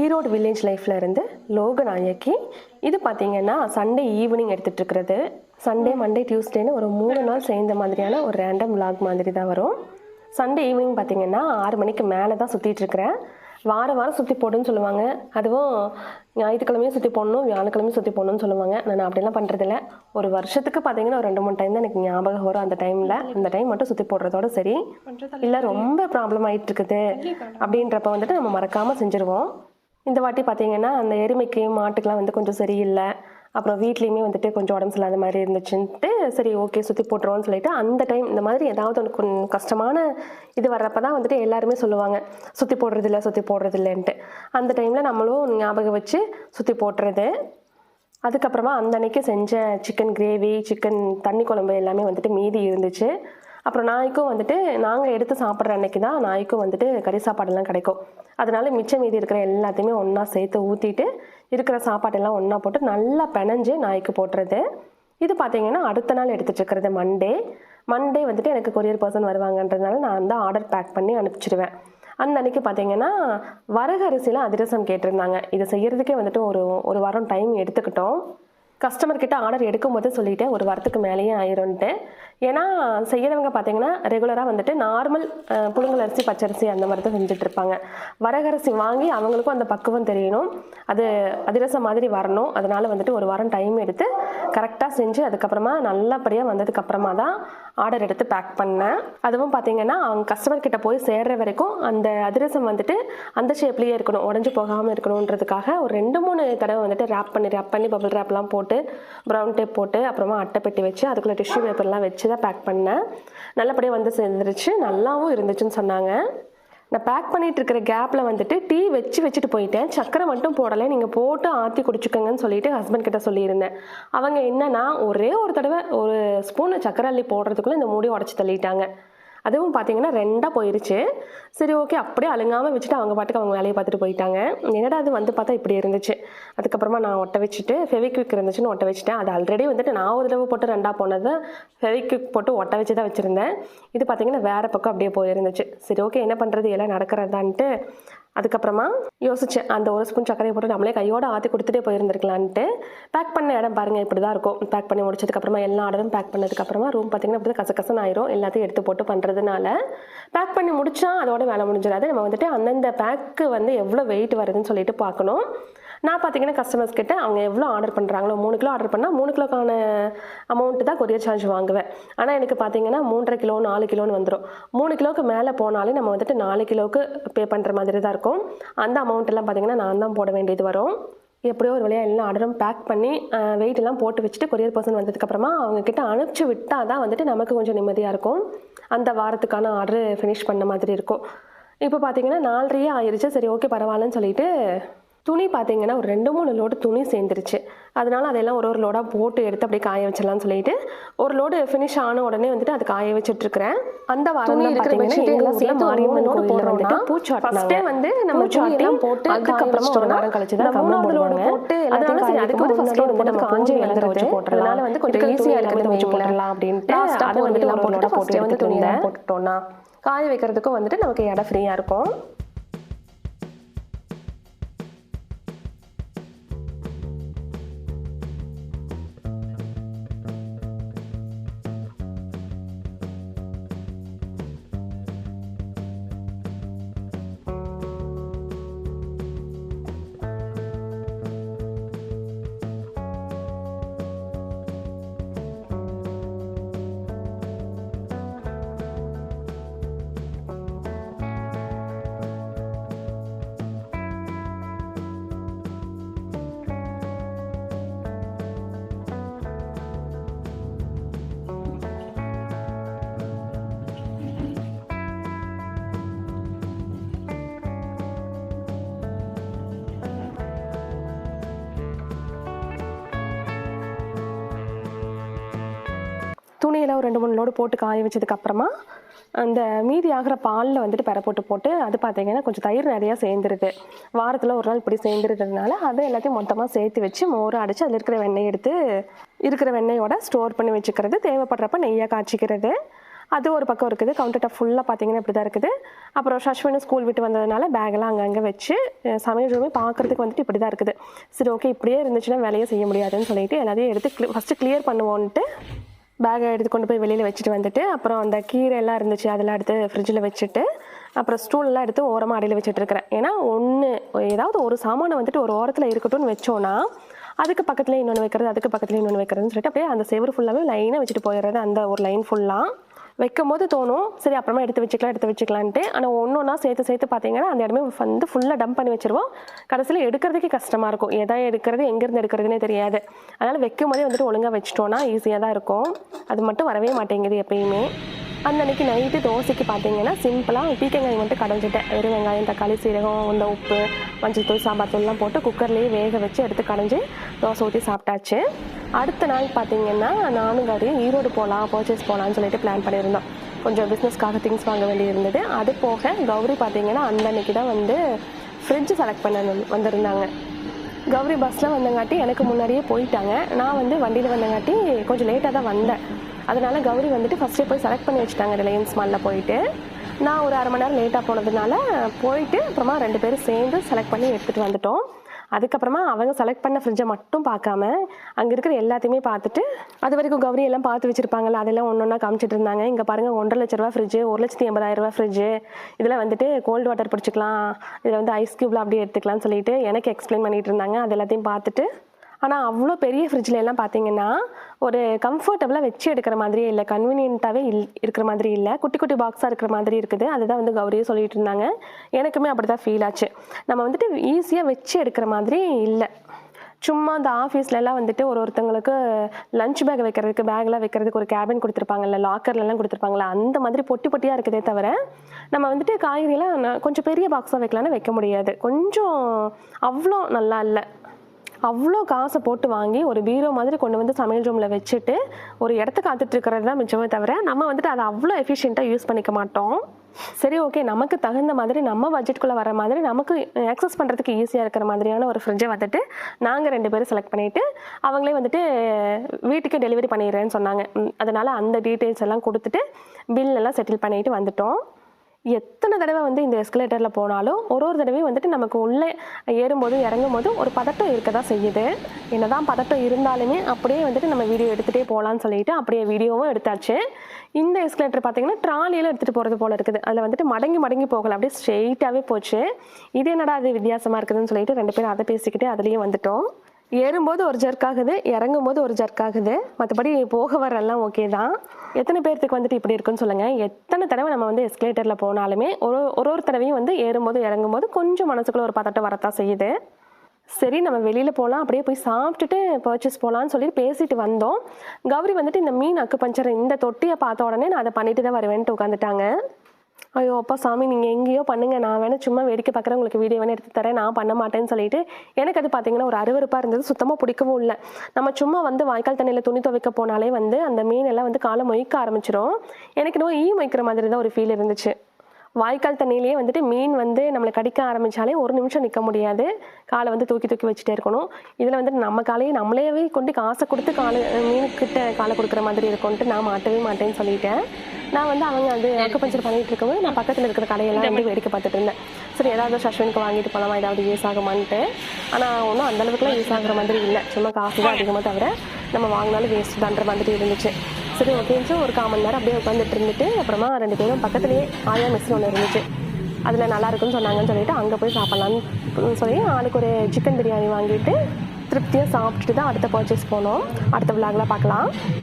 Erode village லைஃப்ல இருந்து லோகநாயகி இது பார்த்தீங்கன்னா சண்டே ஈவினிங் எடுத்துட்டு இருக்கிறது. சண்டே மண்டே டியூஸ்டேன்னு ஒரு மூணு நாள் சேர்ந்த மாதிரியான ஒரு ரேண்டம் vlog மாதிரி தான் வரும். சண்டே ஈவினிங் பார்த்தீங்கன்னா ஆறு மணிக்கு மேலே தான் சுற்றிட்டு இருக்கிறேன். வாரம் வாரம் சுற்றி போடுன்னு சொல்லுவாங்க. அதுவும் ஞாயிற்றுக்கிழமையும் சுற்றி போடணும் வியாழக்கிழமையும் சுற்றி போடணும்னு சொல்லுவாங்க. நான் அப்படிலாம் பண்ணுறதில்ல ஒரு வருஷத்துக்கு பார்த்தீங்கன்னா ஒரு ரெண்டு மூணு டைம் தான் எனக்கு ஞாபகம் வரும் அந்த டைமில் அந்த டைம் மட்டும் சுற்றி போடுறதோட சரி. இல்லை ரொம்ப ப்ராப்ளம் ஆகிட்டு இருக்குது. அப்படின்றப்ப வந்துட்டு நம்ம மறக்காமல் செஞ்சுருவோம். இந்த வாட்டி பார்த்தீங்கன்னா அந்த எருமைக்கு மாட்டுக்கெலாம் வந்து கொஞ்சம் சரியில்லை. அப்புறம் வீட்லேயுமே வந்துட்டு கொஞ்சம் உடம்பு சரியில்லாத மாதிரி இருந்துச்சுன்ட்டு சரி ஓகே சுற்றி போட்டுருவோம்னு சொல்லிட்டு அந்த டைம் இந்த மாதிரி ஏதாவது ஒன்று கொஞ்சம் கஷ்டமான இது வர்றப்ப தான் வந்துட்டு எல்லாருமே சொல்லுவாங்க சுற்றி போடுறதில்ல சுற்றி போடுறதில்லன்ட்டு. அந்த டைமில் நம்மளும் ஞாபகம் வச்சு சுற்றி போட்டுறது. அதுக்கப்புறமா அந்த அன்னைக்கு செஞ்ச சிக்கன் கிரேவி சிக்கன் தண்ணி குழம்பு எல்லாமே வந்துட்டு மீதி இருந்துச்சு. அப்புறம் நாய்க்கும் வந்துட்டு நாங்கள் எடுத்து சாப்பிட்ற அன்னைக்கு தான் நாய்க்கும் வந்துட்டு கறி சாப்பாடெல்லாம் கிடைக்கும். அதனால மிச்சம் மீதி இருக்கிற எல்லாத்தையுமே ஒன்றா சேர்த்து ஊற்றிட்டு இருக்கிற சாப்பாட்டெல்லாம் ஒன்றா போட்டு நல்லா பிணைஞ்சு நாய்க்கு போட்டுறது. இது பார்த்தீங்கன்னா அடுத்த நாள் எடுத்துட்டு இருக்கிறது மண்டே மண்டே வந்துட்டு எனக்கு கொரியர் பர்சன் வருவாங்கன்றதுனால நான் தான் ஆர்டர் பேக் பண்ணி அனுப்பிச்சிடுவேன் அந்த அன்னைக்கு பார்த்தீங்கன்னா வரகரிசியில் அதிரசம் கேட்டிருந்தாங்க. இதை செய்கிறதுக்கே வந்துட்டு ஒரு ஒரு வாரம் டைம் எடுத்துக்கிட்டோம். கஸ்டமர் கிட்ட ஆர்டர் எடுக்கும்போது சொல்லிட்டேன் ஒரு வாரத்துக்கு மேலேயே ஆயிரும்ன்ட்டு. ஏன்னா செய்கிறவங்க பார்த்தீங்கன்னா ரெகுலராக வந்துட்டு நார்மல் புழுங்கல் அரிசி பச்சரிசி அந்த மாதிரி தான் செஞ்சுட்டு இருப்பாங்க. வரகரிசி வாங்கி அவங்களுக்கும் அந்த பக்குவம் தெரியணும். அது அதிரசம் மாதிரி வரணும். அதனால வந்துட்டு ஒரு வாரம் டைம் எடுத்து கரெக்டாக செஞ்சு அதுக்கப்புறமா நல்லபடியாக வந்ததுக்கப்புறமா தான் ஆர்டர் எடுத்து பேக் பண்ணேன். அதுவும் பார்த்தீங்கன்னா அவங்க கஸ்டமர் கிட்ட போய் சேர்ற வரைக்கும் அந்த அதிரசம் வந்துட்டு அந்த ஷேப்லேயே இருக்கணும். உடஞ்சி போகாமல் இருக்கணுன்றதுக்காக ஒரு ரெண்டு மூணு தடவை வந்துட்டு ரேப் பண்ணி ரேப் பண்ணி பபிள் ரேப்லாம் போட்டு ப்ரௌன் டேப் போட்டு அப்புறமா அட்டை பெட்டி வச்சு அதுக்குள்ளே டிஷ்யூ பேப்பர்லாம் வச்சு தான் பேக் பண்ணேன். நல்லபடியாக வந்து சேர்ந்துருச்சு. நல்லாவும் இருந்துச்சுன்னு சொன்னாங்க. நான் பேக் பண்ணிகிட்டு இருக்கிற கேப்பில் வந்துட்டு டீ வச்சு வச்சுட்டு போயிட்டேன். சக்கரை மட்டும் போடலை. நீங்கள் போட்டு ஆற்றி குடிச்சுக்கோங்கன்னு சொல்லிட்டு ஹஸ்பண்ட் கிட்ட சொல்லியிருந்தேன். அவங்க என்னன்னா ஒரே ஒரு தடவை ஒரு ஸ்பூன் சக்கரை அள்ளி போடுறதுக்குள்ளே இந்த மூடி உடச்சி தள்ளிட்டாங்க. அதுவும் பார்த்தீங்கன்னா ரெண்டாக போயிருச்சு. சரி ஓகே அப்படியே அழுங்காமல் வச்சுட்டு அவங்க பாட்டுக்கு அவங்க வேலையை பார்த்துட்டு போயிட்டாங்க. என்னடா அது வந்து பார்த்தா இப்படி இருந்துச்சு. அதுக்கப்புறமா நான் ஒட்ட வச்சுட்டு ஃபெவிக்விக் இருந்துச்சுன்னு ஒட்ட வச்சுட்டேன். அது ஆல்ரெடி வந்துட்டு நான் ஒரு தடவை போட்டு ரெண்டாக போனது ஃபெவிக்விக் போட்டு ஒட்ட வச்சு தான் வச்சுருந்தேன். இது பார்த்தீங்கன்னா வேறு பக்கம் அப்படியே போயிருந்துச்சு. சரி ஓகே என்ன பண்ணுறது எல்லாம் நடக்கிறதான்ட்டு அதுக்கப்புறமா யோசிச்சேன் அந்த ஒரு ஸ்பூன் சர்க்கரையை போட்டு நம்மளே கையோட ஆற்றி கொடுத்துட்டே போயிருந்திருக்கலான்ட்டு. பேக் பண்ண இடம் பாருங்க இப்படி தான் இருக்கும். பேக் பண்ணி முடிச்சதுக்கப்புறமா எல்லா ஆர்டரும் பேக் பண்ணதுக்கப்புறமா ரூம் பார்த்தீங்கன்னா அப்படி கசகசன் ஆயிரும். எல்லாத்தையும் எடுத்து போட்டு பண்ணுறதுனால பேக் பண்ணி முடிச்சா அதோட வேலை முடிஞ்சிடாது. நம்ம வந்துட்டு அந்தந்த பேக்கு வந்து எவ்வளோ வெயிட் வருதுன்னு சொல்லிட்டு பார்க்கணும். நான் பார்த்தீங்கன்னா கஸ்டமர்ஸ் கிட்ட அவங்க எவ்வளோ ஆர்டர் பண்ணுறாங்களோ மூணு கிலோ ஆர்டர் பண்ணால் மூணு கிலோக்கான அமௌண்ட்டு தான் கொரியர் சார்ஜ் வாங்குவேன். ஆனால் எனக்கு பார்த்தீங்கன்னா மூன்றரை கிலோ நாலு கிலோன்னு வந்துடும் மூணு கிலோவுக்கு மேலே போனாலே நம்ம வந்துட்டு நாலு கிலோவுக்கு பே பண்ணுற மாதிரி தான் இருக்கும். அந்த அமௌண்ட்டெல்லாம் பார்த்தீங்கன்னா நான் தான் போட வேண்டியது வரும். எப்படியோ ஒரு வழியாக எல்லா ஆர்டரும் பேக் பண்ணி வெயிட் எல்லாம் போட்டு வச்சுட்டு கொரியர் பர்சன் வந்ததுக்கப்புறமா அவங்க அனுப்பிச்சி அனுப்பிச்சு விட்டால் தான் வந்துட்டு நமக்கு கொஞ்சம் நிம்மதியாக இருக்கும். அந்த வாரத்துக்கான ஆர்டர் ஃபினிஷ் பண்ண மாதிரி இருக்கும். இப்போ பார்த்தீங்கன்னா நாலரையே ஆயிடுச்சு சரி ஓகே பரவாயில்லன்னு சொல்லிட்டு துணி பார்த்தீங்கன்னா ஒரு ரெண்டு மூணு லோடு துணி சேர்ந்துருச்சு. அதனால அதெல்லாம் ஒரு ஒரு லோடாக போட்டு எடுத்து அப்படியே காய வச்சிடலாம்னு சொல்லிட்டு ஒரு லோடு ஃபினிஷ் ஆன உடனே வந்துட்டு அது காய வச்சுட்டு இருக்கிறேன் அந்த வாரம் பார்த்தீங்கன்னா பூச்சாட்டினாங்க வந்து நம்ம பூச்சாட்டி போட்டு அதுக்கப்புறமா ஒரு வாரம் கழிச்சு தான் கம்பளம் போடுவாங்க. அதனால சரி அதுக்கு வந்து ஃபர்ஸ்ட் லோடு போட்டு காஞ்சி எழுந்து வச்சு போட்டுறலாம் வந்து கொஞ்சம் ஈஸியாக இருக்கிறது வச்சு போட்டுடலாம் அப்படின்ட்டு அதை வந்துட்டு ஒரு லோட போட்டு வந்து துணியை போட்டுட்டோம்னா காய வைக்கிறதுக்கும் வந்துட்டு நமக்கு இடம் ஃப்ரீயாக இருக்கும். துணியில் ஒரு ரெண்டு மூணு லோடு போட்டு காய வச்சதுக்கு அப்புறமா அந்த மீதி ஆகிற பாலில் வந்துட்டு பெற போட்டு போட்டு அது பார்த்தீங்கன்னா கொஞ்சம் தயிர் நிறையா சேர்ந்துருது வாரத்தில் ஒரு நாள் இப்படி சேர்ந்துருக்கிறதுனால அதை எல்லாத்தையும் மொத்தமாக சேர்த்து வச்சு மோரை அடித்து அதில் இருக்கிற வெண்ணெய் எடுத்து இருக்கிற வெண்ணெயோட ஸ்டோர் பண்ணி வச்சுக்கிறது. தேவைப்படுறப்ப நெய்யாக காய்ச்சிக்கிறது. அது ஒரு பக்கம் இருக்குது. கவுண்டர் டாப் ஃபுல்லாக பார்த்தீங்கன்னா இப்படி தான் இருக்குது. அப்புறம் சஷ்வனு ஸ்கூல் விட்டு வந்ததுனால பேக்கெல்லாம் அங்கங்கே வச்சு சமையல் ரூமே பார்க்குறதுக்கு வந்துட்டு இப்படி தான் இருக்குது. சரி ஓகே இப்படியே இருந்துச்சுன்னா வேலையை செய்ய முடியாதுன்னு சொல்லிட்டு எல்லாத்தையும் எடுத்து ஃபஸ்ட்டு கிளியர் பண்ணுவோன்ட்டு பேக்கை எடுத்து கொண்டு போய் வெளியில் வச்சுட்டு வந்துட்டு அப்புறம் அந்த கீரை எல்லாம் இருந்துச்சு அதெல்லாம் எடுத்து ஃப்ரிட்ஜில் வச்சுட்டு அப்புறம் ஸ்டூல்லாம் எடுத்து ஓரமாக அடியில் வச்சுட்டு இருக்கிறேன். ஏன்னா ஒன்று ஏதாவது ஒரு சாமானை வந்துட்டு ஒரு ஓரத்தில் இருக்கட்டும்னு வச்சோன்னா அதுக்கு பக்கத்துலேயே இன்னொன்று வைக்கிறது அதுக்கு பக்கத்துலேயே இன்னொன்று வைக்கிறதுன்னு சொல்லிட்டு அப்படியே அந்த செவரு ஃபுல்லாகவே லைனாக வச்சுட்டு போயிடுறது அந்த ஒரு லைன் ஃபுல்லாக வைக்கும் போது தோணும் சரி அப்புறமா எடுத்து வச்சுக்கலாம் எடுத்து வச்சுக்கலான்ட்டு. ஆனால் ஒன்று ஒன்றா சேர்த்து சேர்த்து பார்த்தீங்கன்னா அந்த இடமே வந்து ஃபுல்லாக டம்ப் பண்ணி வச்சுருவோம். கடைசியில் எடுக்கிறதுக்கே கஷ்டமாக இருக்கும். எதா எடுக்கிறது எங்கேருந்து எடுக்கிறதுனே தெரியாது. அதனால் வைக்கும் போதே வந்துட்டு ஒழுங்காக வச்சுட்டோன்னா ஈஸியாக தான் இருக்கும். அது மட்டும் வரவே மாட்டேங்குது எப்பயுமே. அந்த அன்னைக்கு நைட்டு தோசைக்கு பார்த்தீங்கன்னா சிம்பிளாக பீக்கங்காய் மட்டும் கடைஞ்சிட்டேன். வெறும் வெங்காயம் தக்காளி சீரகம் இந்த உப்பு மஞ்சள் தூள் சாம்பார் தூள்லாம் போட்டு குக்கர்லேயே வேக வச்சு எடுத்து கடைஞ்சி தோசை ஊற்றி சாப்பிட்டாச்சு. அடுத்த நாள் பார்த்தீங்கன்னா நானும் கறியும் ஈரோடு போகலாம் பர்ச்சேஸ் போகலான்னு சொல்லிட்டு பிளான் பண்ணியிருந்தோம். கொஞ்சம் பிஸ்னஸ்க்காக திங்ஸ் வாங்க வேண்டியிருந்தது. அது போக கௌரி பார்த்தீங்கன்னா அந்த அன்னைக்கு தான் வந்து ஃப்ரிட்ஜ் செலக்ட் பண்ண வந்திருந்தாங்க. கௌரி பஸ்ஸில் வந்தங்காட்டி எனக்கு முன்னாடியே போயிட்டாங்க. நான் வந்து வண்டியில் வந்தங்காட்டி கொஞ்சம் லேட்டாக தான் வந்தேன். அதனால கௌரி வந்துட்டு ஃபஸ்ட்டே போய் செலக்ட் பண்ணி வச்சுட்டாங்க ரிலையன்ஸ் மாலில் போயிட்டு. நான் ஒரு அரை மணி நேரம் லேட்டாக போனதுனால போயிட்டு அப்புறமா ரெண்டு பேரும் சேர்ந்து செலக்ட் பண்ணி எடுத்துகிட்டு வந்துட்டோம். அதுக்கப்புறமா அவங்க செலக்ட் பண்ண ஃப்ரிட்ஜை மட்டும் பார்க்காம அங்கே இருக்கிற எல்லாத்தையுமே பார்த்துட்டு அது வரைக்கும் கௌரி எல்லாம் பார்த்து வச்சிருப்பாங்கல்ல அதெல்லாம் ஒன்று ஒன்றா காமிச்சிட்டு இருந்தாங்க. இங்கே பாருங்கள் ஒன்றரை லட்ச ரூபா ஃப்ரிட்ஜு ஒரு லட்சத்தி எண்பதாயிரம் ரூபா ஃப்ரிட்ஜு இதில் வந்துட்டு கோல்டு வாட்டர் பிடிச்சிக்கலாம். இதில் வந்து ஐஸ் க்யூப்லாம் அப்படியே எடுத்துக்கலாம்னு சொல்லிட்டு எனக்கு எக்ஸ்பிளைன் பண்ணிட்டு இருந்தாங்க. அது எல்லாத்தையும் பார்த்துட்டு ஆனால் அவ்வளோ பெரிய ஃப்ரிட்ஜில் எல்லாம் பார்த்தீங்கன்னா ஒரு கம்ஃபர்டபுளாக வச்சு எடுக்கிற மாதிரியே இல்லை. கன்வீனியண்ட்டாகவே இல் இருக்கிற மாதிரி இல்லை. குட்டி குட்டி பாக்ஸாக இருக்கிற மாதிரி இருக்குது. அதுதான் வந்து கௌரியே சொல்லிட்டு இருந்தாங்க. எனக்குமே அப்படி தான் ஃபீல் ஆச்சு. நம்ம வந்துட்டு ஈஸியாக வச்சு எடுக்கிற மாதிரி இல்லை. சும்மா அந்த ஆஃபீஸ்லலாம் வந்துட்டு ஒரு ஒருத்தங்களுக்கு லஞ்ச் பேக் வைக்கிறதுக்கு பேக்லாம் வைக்கிறதுக்கு ஒரு கேபின் கொடுத்துருப்பாங்கல்ல லாக்கர்லலாம் கொடுத்துருப்பாங்கல்ல அந்த மாதிரி பொட்டி பொட்டியாக இருக்குதே தவிர நம்ம வந்துட்டு காய்கறியெல்லாம் கொஞ்சம் பெரிய பாக்ஸாக வைக்கலான்னு வைக்க முடியாது. கொஞ்சம் அவ்வளோ நல்லா இல்லை. அவ்வளோ காசை போட்டு வாங்கி ஒரு பீரோ மாதிரி கொண்டு வந்து சமையல் ரூமில் வச்சுட்டு ஒரு இடத்த காத்துட்டு இருக்கிறது தான் மிச்சமே தவிர நம்ம வந்துட்டு அதை அவ்வளோ எஃபிஷியண்ட்டாக யூஸ் பண்ணிக்க மாட்டோம். சரி ஓகே நமக்கு தகுந்த மாதிரி நம்ம பட்ஜெட்குள்ளே வர மாதிரி நமக்கு ஆக்சஸ் பண்ணுறதுக்கு ஈஸியாக இருக்கிற மாதிரியான ஒரு ஃப்ரிட்ஜை வந்துட்டு நாங்கள் ரெண்டு பேரும் செலக்ட் பண்ணிவிட்டு அவங்களே வந்துட்டு வீட்டுக்கு டெலிவரி பண்ணிடுறேன்னு சொன்னாங்க. அதனால் அந்த டீட்டெயில்ஸ் எல்லாம் கொடுத்துட்டு பில் எல்லாம் செட்டில் பண்ணிட்டு வந்துட்டோம். எத்தனை தடவை வந்து இந்த எஸ்கலேட்டரில் போனாலும் ஒரு ஒரு தடவையும் வந்துட்டு நமக்கு உள்ளே ஏறும்போது இறங்கும் போது ஒரு பதட்டம் இருக்க தான் செய்யுது. என்ன தான் பதட்டம் இருந்தாலுமே அப்படியே வந்துட்டு நம்ம வீடியோ எடுத்துகிட்டே போகலான்னு சொல்லிட்டு அப்படியே வீடியோவும் எடுத்தாச்சு. இந்த எஸ்கலேட்டர் பார்த்தீங்கன்னா ட்ராலியில் எடுத்துகிட்டு போகிறது போல இருக்குது. அதில் வந்துட்டு மடங்கி மடங்கி போகல. அப்படியே ஸ்ட்ரெயிட்டாகவே போச்சு. இது என்னடா அது வித்தியாசமாக இருக்குதுன்னு சொல்லிட்டு ரெண்டு பேரும் அதை பேசிக்கிட்டே அதுலேயும் வந்துட்டோம். ஏறும்போது ஒரு ஜர்க் ஆகுது இறங்கும் போது ஒரு ஜர்க் ஆகுது. மற்றபடி போக வரலாம் ஓகே தான். எத்தனை பேர்த்துக்கு வந்துட்டு இப்படி இருக்குன்னு சொல்லுங்கள் எத்தனை தடவை நம்ம வந்து எஸ்கலேட்டரில் போனாலுமே ஒரு ஒரு ஒரு தடவையும் வந்து ஏறும்போது இறங்கும்போது கொஞ்சம் மனசுக்குள்ள ஒரு பதட்டம் வரத்தான் செய்யுது. சரி நம்ம வெளியில் போகலாம் அப்படியே போய் சாப்பிட்டுட்டு பர்ச்சேஸ் போகலான்னு சொல்லிட்டு பேசிட்டு வந்தோம். கௌரி வந்துட்டு இந்த மீன் அக்கு பஞ்சர் இந்த தொட்டியை பார்த்த உடனே நான் அதை பண்ணிட்டு தான் வருவேன்ட்டு உட்காந்துட்டாங்க ஐயோ அப்பா சாமி நீங்கள் எங்கேயோ பண்ணுங்க. நான் வேணா சும்மா வேடிக்கை பார்க்குறேன். உங்களுக்கு வீடியோ வேணா எடுத்து தரேன். நான் பண்ண மாட்டேன்னு சொல்லிட்டு எனக்கு அது பார்த்தீங்கன்னா ஒரு அருவருப்பாக இருந்தது. சுத்தமாக பிடிக்கவும் இல்லை. நம்ம சும்மா வந்து வாய்க்கால் தண்ணியில் துணி துவைக்க போனாலே வந்து அந்த மீன் எல்லாம் வந்து காலை மொய்க்க ஆரம்பிச்சிடும் எனக்கு இன்னும் ஈ மொய்க்கிற மாதிரி தான் ஒரு ஃபீல் இருந்துச்சு. வாய்க்கால் தண்ணியிலேயே வந்துட்டு மீன் வந்து நம்மளை கடிக்க ஆரம்பிச்சாலே ஒரு நிமிஷம் நிற்க முடியாது. காலை வந்து தூக்கி தூக்கி வச்சுட்டே இருக்கணும். இதில் வந்துட்டு நம்ம காலையே நம்மளேவே கொண்டு காசை கொடுத்து காலை மீனுக்கிட்ட காலை கொடுக்குற மாதிரி இருக்கும்ட்டு நான் மாட்டவே மாட்டேன்னு சொல்லிட்டேன். நான் வந்து அவங்க வந்து அக்குப்பஞ்சர் பண்ணிட்டு இருக்கும்போது நான் பக்கத்தில் இருக்கிற கடையெல்லாம் வந்து வேடிக்கை பார்த்துட்டு இருந்தேன். சரி ஏதாவது சஷ்வனுக்கு வாங்கிட்டு போகலாமா? ஏதாவது யூஸ் ஆகுமான்ட்டு. ஆனால் ஒன்றும் அந்த அளவுக்குலாம் யூஸ் ஆகுற மாதிரி இல்லை. சும்மா காசு தான் அதிகமாக தவிர நம்ம வாங்கினாலும் வேஸ்ட் தான்ற மாதிரி இருந்துச்சு. சரி ஓகேன்னு ஒரு கால் மணி நேரம் அப்படியே உட்காந்துட்டு இருந்துட்டு அப்புறமா ரெண்டு பேரும் பக்கத்துலேயே ஆயா மெஸ் ஒன்று இருந்துச்சு. அதில் நல்லா இருக்குன்னு சொன்னாங்கன்னு சொல்லிட்டு அங்கே போய் சாப்பிட்லான்னு சொல்லி ஆளுக்கு ஒரு சிக்கன் பிரியாணி வாங்கிட்டு திருப்தியாக சாப்பிட்டுட்டு தான் அடுத்த பர்ச்சேஸ் போனோம். அடுத்த விழாவில் பார்க்கலாம்.